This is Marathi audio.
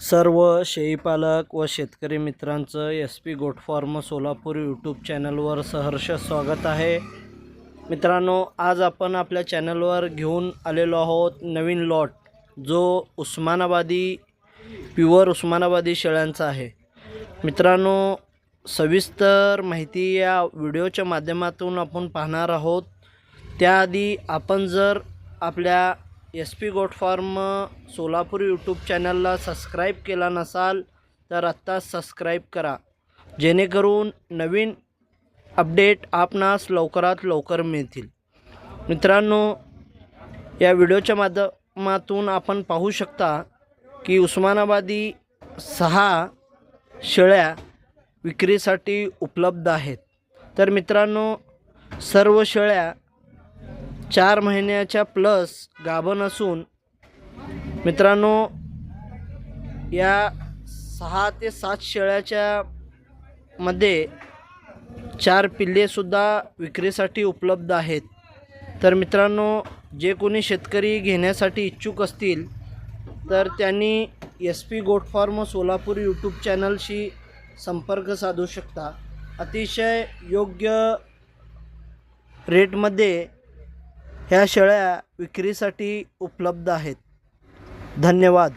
सर्व शेळीपालक व शेतकरी मित्रांचं S P goat farm Solapur YouTube चॅनलवर सहर्ष स्वागत आहे. मित्रांनो आज आपण आपल्या चॅनलवर घेऊन आलेलो आहोत नवीन लॉट जो उस्मानाबादी प्युअर उस्मानाबादी शेळ्यांचा आहे. मित्रांनो सविस्तर माहिती या व्हिडिओच्या माध्यमातून आपण पाहणार आहोत. त्याआधी आपण जर आपल्या S P goat farm Solapur YouTube चॅनलला सबस्क्राईब केला नसाल तर आत्ताच सबस्क्राईब करा. जेणेकरून नवीन अपडेट आपणास लवकरात लवकर मिळतील. मित्रांनो या व्हिडिओच्या माध्यमातून आपण पाहू शकता की उस्मानाबादी सहा शेळ्या विक्रीसाठी उपलब्ध आहेत. तर मित्रांनो सर्व शेळ्या चार महिन्याच्या प्लस गाभण असून मित्रांनो या सहा ते सात शेळ्याच्या मध्ये चार पिल्लेसुद्धा विक्रीसाठी उपलब्ध आहेत. तर मित्रांनो जे कोणी शेतकरी घेण्यासाठी इच्छुक असतील तर त्यांनी S P goat farm Solapur YouTube चॅनलशी संपर्क साधू शकता. अतिशय योग्य रेटमध्ये ह्या शेळ्या विक्रीसाठी उपलब्ध आहेत. धन्यवाद.